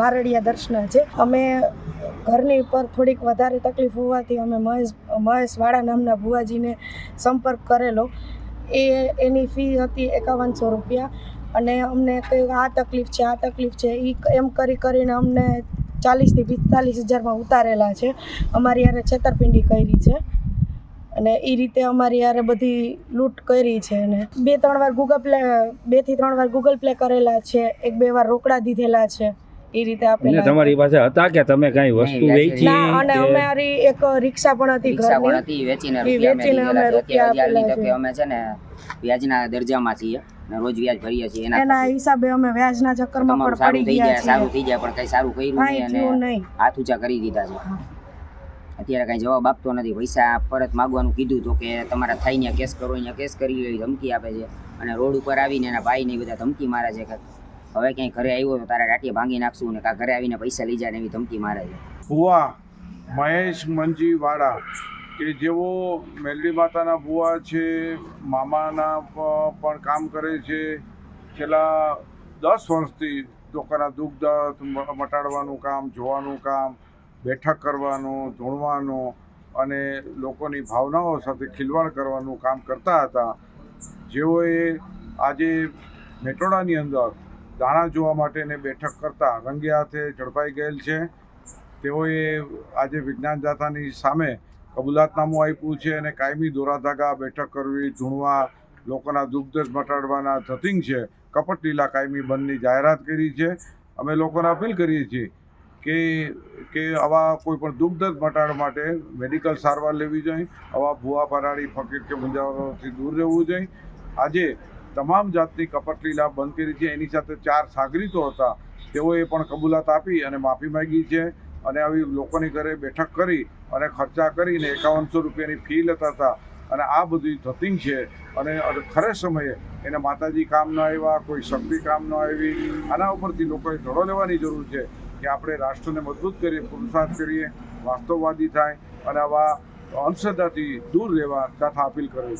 મારડિયા દર્શના છે. અમે ઘરની ઉપર થોડીક વધારે તકલીફ હોવાથી અમે મહેશ, મહેશવાળા નામના ભુવાજીને સંપર્ક કરેલો. એ, એની ફી હતી એકાવનસો રૂપિયા અને અમને કહ્યું આ તકલીફ છે, આ તકલીફ છે. એ એમ કરી કરીને અમને ચાલીસથી પિસ્તાલીસ હજારમાં ઉતારેલા છે. અમારી યારે છેતરપિંડી કરી છે અને એ રીતે અમારી યારે બધી લૂંટ કરી છે અને બે, ત્રણ વાર ગૂગલ પ્લે બેથી ત્રણ વાર ગૂગલ પ્લે કરેલા છે. એક, બે વાર રોકડા દીધેલા છે. એ રીતે આપેલા તમારી પાસે હતા કે તમે કઈ વસ્તુ વેચી ના અને અમારી એક રિક્ષા પણ હતી રિક્ષા પણ હતી વેચીને વેચીને અમે છે. રૂપિયા આપેલા છે. અમે છે ને વ્યાજના દરજામાં છીએ ને રોજ વ્યાજ ભરીએ છીએ એના એના હિસાબે અમે વ્યાજના ચક્કરમાં પણ સારું પડી થઈ ગયા જાય સારું થઈ જાય પણ કઈ સારું કર્યું નહીં અને હાથ ઊંચા કરી દીધા છે. અત્યારે કઈ જવાબ આપતો નથી. પૈસા પરત માગવાનું કીધું તો કે તમારા થાય ત્યાં કેસ કરો અહીંયા કેસ કરી લો ધમકી આપે છે. અને રોડ ઉપર આવીને એના ભાઈ ને ઈ બધા ધમકી મારે છે. કે હવે ક્યાંય ઘરે આવ્યો તો તારા ટાટીએ ભાંગી નાખશું ને કા ઘરે આવીને પૈસા લઈ જાય ને એવી ધમકી મારે છે. ભુવા, મહેશ મંજી વાળા કે જેઓ મેલડી માતાના ભુવા છે, મામાના પણ કામ કરે છે, છેલ્લા દસ વર્ષથી લોકોના દુઃખ દર્દ મટાડવાનું કામ, જોવાનું કામ, બેઠક કરવાનું, ધોણવાનું અને લોકોની ભાવનાઓ સાથે ખીલવાડ કરવાનું કામ કરતા હતા. જેઓએ આજે મેટોડાની અંદર દાણા જોવા માટેને બેઠક કરતા રંગે હાથે ઝડપાઈ ગયેલ છે. તેઓએ આજે વિજ્ઞાન દાતાની સામે કબૂલાતનામું આપ્યું છે અને કાયમી દોરાધાગા બેઠક કરવી ધૂણવા લોકોના દુઃખ મટાડવાના થતિંગ છે. કપટ લીલા કાયમી બંધની જાહેરાત કરી છે. અમે લોકોને અપીલ કરીએ છીએ કે કે આવા કોઈ પણ દુઃખ મટાડવા માટે મેડિકલ સારવાર લેવી જોઈએ. આવા ભૂવા ફરાળી ફકીર કે મુંજાવરોથી દૂર રહેવું જોઈએ. આજે તમામ જાતની કપટલીલા બંધ કરી છે. એની સાથે ચાર સાગરીતો હતા. તેઓએ પણ કબૂલાત આપી અને માફી માંગી છે અને આવી લોકોની ઘરે બેઠક કરી અને ખર્ચા કરીને એકાવનસો રૂપિયાની ફી લેતા હતા અને આ બધી ધતિંગ છે અને ખરે સમયે એને માતાજી કામ ન આવ્યા, કોઈ શક્તિ કામ ન આવી. આના ઉપરથી લોકોએ ધડો લેવાની જરૂર છે કે આપણે રાષ્ટ્રને મજબૂત કરીએ પુરુષાર્થ કરીએ, વાસ્તવવાદી થાય અને આવા અંધશ્રદ્ધાથી દૂર રહેવા તથા અપીલ કરે છે.